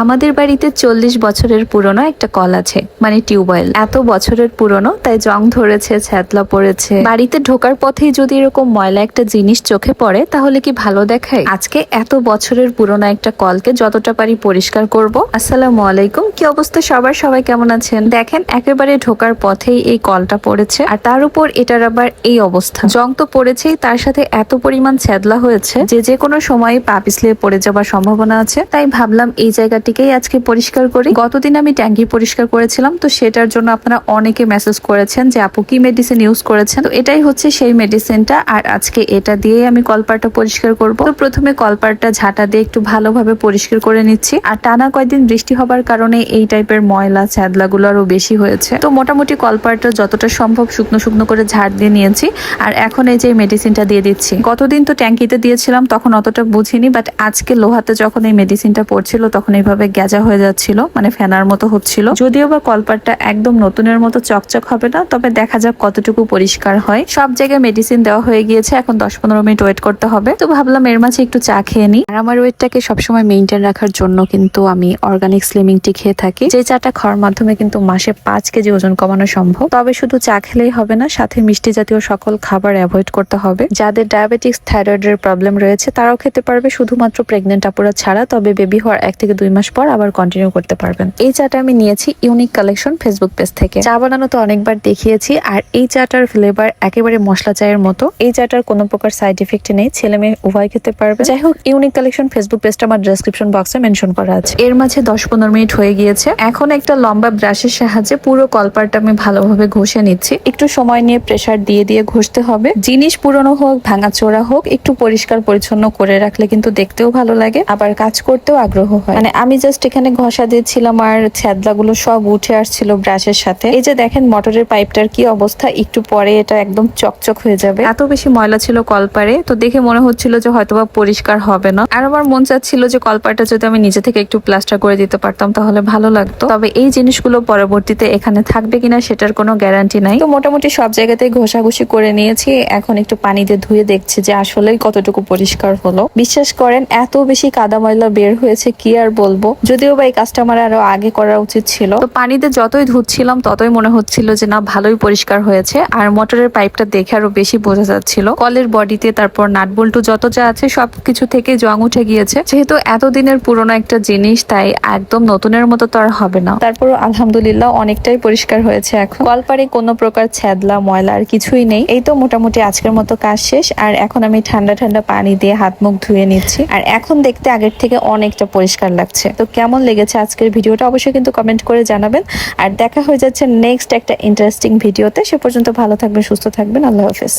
আমাদের বাড়িতে চল্লিশ বছরের পুরনো একটা কল আছে মানে টিউবওয়েল এত বছরের পুরনো, তাই জং ধরেছে, ছ্যাতলা পড়েছে। বাড়িতে ঢোকার পথেই যদি এরকম ময়লা একটা জিনিস চোখে পড়ে, তাহলে কি ভালো দেখায়? আজকে এত বছরের পুরনো একটা কলকে যতটা পারি পরিষ্কার করব। আসসালামু আলাইকুম, কি অবস্থা সবার? সবাই কেমন আছেন? দেখেন, একেবারে ঢোকার পথেই এই কলটা পড়েছে, আর তার উপর এটার আবার এই অবস্থা। জং তো পড়েছেই, তার সাথে এত পরিমাণ ছ্যাদলা হয়েছে, যে যে কোনো সময় পা পিছলে পড়ে যাওয়ার সম্ভাবনা আছে। তাই ভাবলাম এই জায়গাটিকেই আজকে পরিষ্কার করি। গতদিন আমি ট্যাঙ্কি পরিষ্কার করেছিলাম, তো সেটার জন্য আপনারা অনেকে মেসেজ করেছেন যে, আপু, কি মেডিসিন ইউজ করেছেন? তো এটাই হচ্ছে সেই মেডিসিনটা আর আজকে এটা দিয়েই আমি কলপারটা পরিষ্কার করব। তো প্রথমে কলপারটা ঝাঁটা দিয়ে একটু ভালোভাবে পরিষ্কার করে নিচ্ছি। আর টানা কয়েকদিন বৃষ্টি হবার কারণে এই টাইপের ময়লা ছ্যাদলাগুলো আরও বেশি হয়েছে। তো মোটামুটি কলপারটা যতটা সম্ভব শুকনো শুকনো করে ঝাড় দিয়ে নিয়েছি। আর এখন এই যে মেডিসিনটা দিয়ে দিচ্ছি। গতদিন তো ট্যাঙ্কিতে দিয়েছিলাম, তখন অতটা বুঝিনি বাট আজকে লোহাতে যখন এই মেডিসিনটা পড়ছিল, তখন এইভাবে গ্যাজা হয়ে যাচ্ছিল মানে ফেনার মতো হচ্ছিল, যদিও বা কলপারটা একদম নতুনের মতো চকচক হবে না, তবে দেখা যাক কতটুকু পরিষ্কার হয়। সব জায়গায় মেডিসিন দেওয়া হয়ে গিয়েছে, এখন দশ পনেরো মিনিট ওয়েট করতে হবে। তো ভাবলাম এর মাঝে একটু চা খেয়ে নিই। আর আমার ওয়েটটাকে সবসময় মেনটেন রাখার জন্য কিন্তু আমি অর্গানিক স্লিমিং টি খেয়ে থাকি। যে চাটা খাওয়ার মাধ্যমে কিন্তু মাসে পাঁচ কেজি ওজন কমানো সম্ভব। তবে শুধু চা খেলেই হবে না, সাথে মিষ্টি জাতীয় সকল খাবার অ্যাভয়েড করতে হবে। যাদের ডায়াবেটিক্স থাইরয়েডের প্রবলেম রয়েছে, তারাও খেতে পারবে, শুধুমাত্র প্রেগনেন্ট আপুরা ছাড়া। তবে বেবি হওয়ার এক থেকে দুই মাস পর আবার কন্টিনিউ করতে পারবেন। এই চাটা আমি নিয়েছি ইউনিক কালেকশন ফেসবুক পেজ থেকে। চা বানানো তো অনেকবার দেখিয়েছি, আর এই চাটার ফ্লেভার একেবারে মশলা চায়ের মতো। এই চাটার কোনো প্রকার সাইড ইফেক্ট নেই, ছেলে মেয়ে উভয় খেতে পারবে। যাই হোক ইউনিক কালেকশন ফেসবুক পেজটা আমার ডেসক্রিপশন বক্সে মেনশন করা আছে। এর মাঝে দশ পনেরো মিনিট হয়ে গিয়েছে। এখন একটা লম্বা ব্রাশের সাহায্যে পুরো কলপারটা আমি ভালোভাবে ঘষে নিচ্ছি। একটু সময় নিয়ে প্রেসার দিয়ে দিয়ে ঘষতে হবে। জিনিস পুরনো হোক, ভাঙাচোরা হোক, একটু পরিষ্কার পরিচ্ছন্ন করে রাখলে কিন্তু দেখতেও ভালো লাগে, আবার কাজ করতেও আগ্রহ হয়। মানে আমি জাস্ট এখানে ঘষা দিয়েছিলাম আর ছ্যাদলাগুলো সব উঠে আসছিল ব্রাশের সাথে। এই যে দেখেন মোটরের পাইপটার কি অবস্থা, একটু পরে এটা একদম চকচক হয়ে যাবে। এত বেশি ময়লা ছিল কলপারে, তো দেখে মনে হচ্ছিল যে হয়তোবা পরিষ্কার হবে না। আর আমার মন চাচ্ছিল যে কলপারটা যদি আমি নিজে থেকে একটু প্লাস্টার করে দিতে পারতাম, তাহলে ভালো লাগতো। তবে এই জিনিসগুলো পরবর্তীতে এখানে থাকবে কিনা সেটার কোনো গ্যারান্টি নাই। তো মোটামুটি সব জায়গাতেই ঘষাঘষি করে নিয়েছি। এখন একটু পানি দিয়ে ধুয়ে দেখছি যে আসলেই কতটুকু পরিষ্কার হলো। বিশ্বাস করেন, এত বেশি কাদা ময়লা বের হয়েছে, কি আর বলব। যদিও বা এই কাজটা আমার আরও আগে করা উচিত ছিল। তো পানিতে যতই ধুচ্ছিলাম, ততই মনে হচ্ছিল যে না, ভালোই পরিষ্কার হয়েছে। আর মোটরের পাইপটা দেখে আরও বেশি বোঝা যাচ্ছিল। কলের বডিতে, তারপর নাট বল্টু যত যা আছে, সবকিছু থেকে জং উঠে গিয়েছে। যেহেতু এতদিনের পুরনো একটা জিনিস, তাই একদম নতুনের মতো তো আর হবে না। তারপর আলহামদুলিল্লাহ অনেকটাই পরিষ্কার হয়েছে এখন। কলপারে কোনো প্রকার ছ্যাদলা, ময়লা আর কিছুই নেই। এই তো মোটামুটি আজকের মতো কাজ শেষ। আর এখন আমি ঠান্ডা ঠান্ডা পানি দিয়ে হাত মুখ ধুয়ে নিচ্ছি। আর এখন দেখতে আগের থেকে অনেকটা পরিষ্কার লাগছে তো কেমন লেগেছে আজকের ভিডিওটা অবশ্যই কিন্তু কমেন্ট করে জানাবেন। আর দেখা হয়ে যাচ্ছে নেক্সট একটা ইন্টারেস্টিং ভিডিওতে সে পর্যন্ত ভালো থাকবেন, সুস্থ থাকবেন। আল্লাহ হাফেজ।